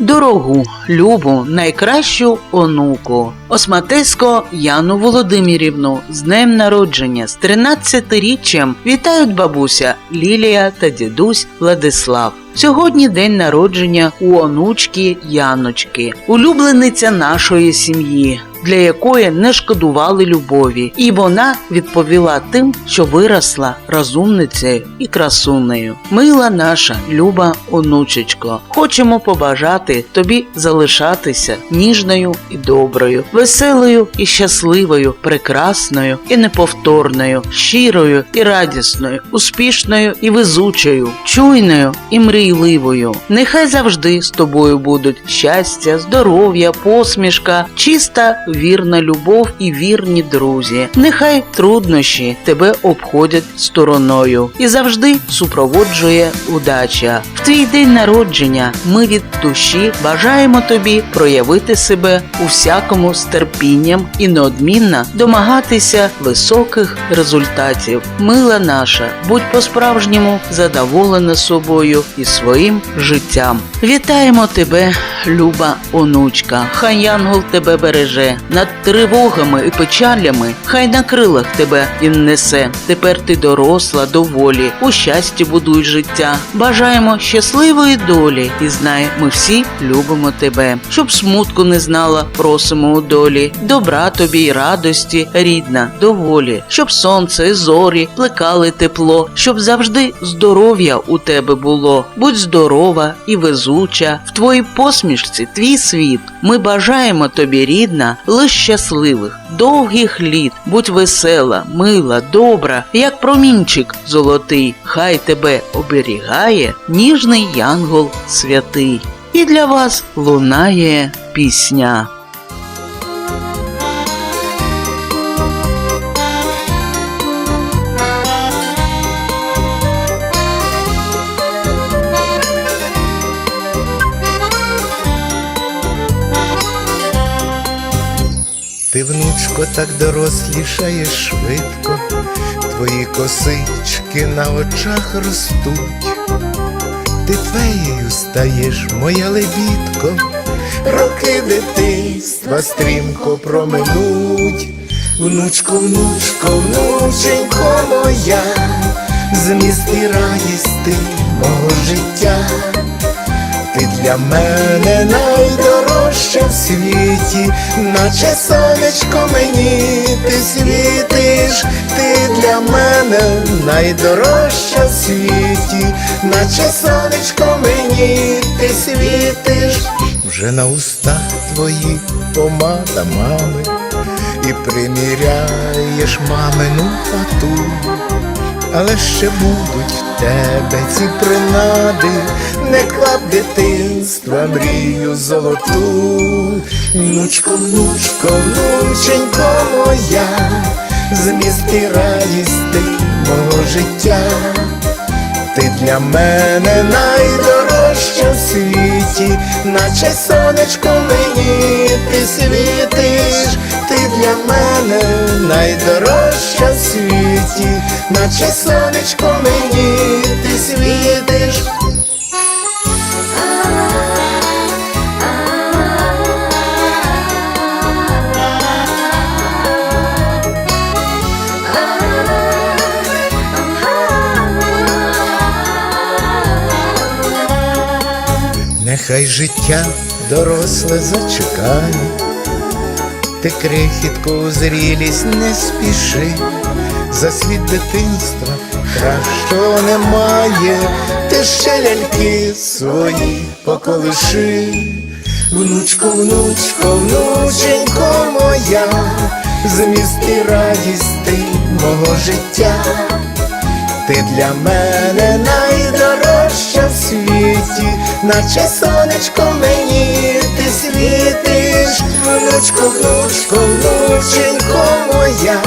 дорогу, любу, найкращу онуку. Осматесько Яну Володимирівну з днем народження з 13-річчям вітають бабуся Лілія та дідусь Владислав. Сьогодні день народження у онучки Яночки, улюблениця нашої сім'ї, для якої не шкодували любові, і вона відповіла тим, що виросла розумницею і красунею. Мила наша люба онучечко, хочемо побажати тобі залишатися ніжною і доброю, веселою і щасливою, прекрасною і неповторною, щирою і радісною, успішною і везучою, чуйною і мрійливою. Нехай завжди з тобою будуть щастя, здоров'я, посмішка, чиста, вірна любов і вірні друзі. Нехай труднощі тебе обходять стороною і завжди супроводжує удача. В твій день народження ми від душі бажаємо тобі проявити себе у всякому з терпінням і неодмінно домагатися високих результатів. Мила наша, будь по-справжньому задоволена собою і своїм життям. Вітаємо тебе, люба онучка. Хай янгол тебе береже над тривогами і печалями. Хай на крилах тебе він несе. Тепер ти доросла, доволі, у щасті будуй життя. Бажаємо щасливої долі, і знай, ми всі любимо тебе. Щоб смутку не знала, просимо у долі. Добра тобі й радості, рідна, доволі, щоб сонце і зорі плекали тепло, щоб завжди здоров'я у тебе було. Будь здорова і везуча, в твоїй посмішці твій світ. Ми бажаємо тобі, рідна, лиш щасливих, довгих літ. Будь весела, мила, добра, як промінчик золотий. Хай тебе оберігає ніжний янгол святий. І для вас лунає пісня. Ти, внучко, так дорослішаєш швидко, твої косички на очах ростуть, ти феєю стаєш, моя лебідко, роки дитинства стрімко проминуть, внучко, внучко, внученько моя, зміст і радість ти мого життя. Ти для мене найдорожча в світі, наче сонечко мені. Ти світиш, ти для мене найдорожча в світі, наче сонечко мені ти світиш, вже на устах твої помада мами, і приміряєш мамину фату. Але ще будуть тебе ці принади, не клап дитинства, мрію золоту. Внучко, внучко, внученько моя, зміст і радість ти мого життя. Ти для мене найдорожча в світі, наче сонечко мені ти світиш, ти для мене найдорожча в світі, наче сонечко мені ти світиш. Нехай життя доросле зачекає, ти крихітку зрілість не спіши, за світ дитинства кращого немає, ти ще ляльки свої поколиши, внучко, внучко, внученько моя, зміст і радість ти мого життя. Ти для мене найдорожча в світі, наче сонечко мені ти світиш, внучко, внучко, внученько моя,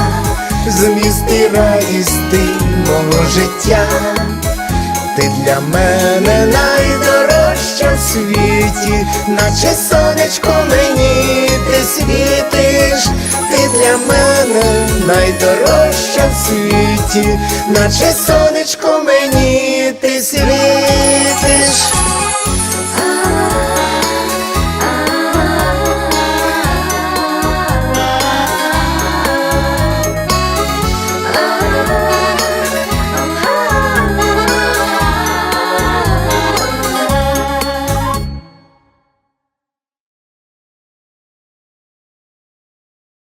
зміст і радість ти мого життя. Ти для мене найдорожча в світі, наче сонечко мені ти світиш, ти для мене найдорожча в світі, наче сонечко мені ти світиш.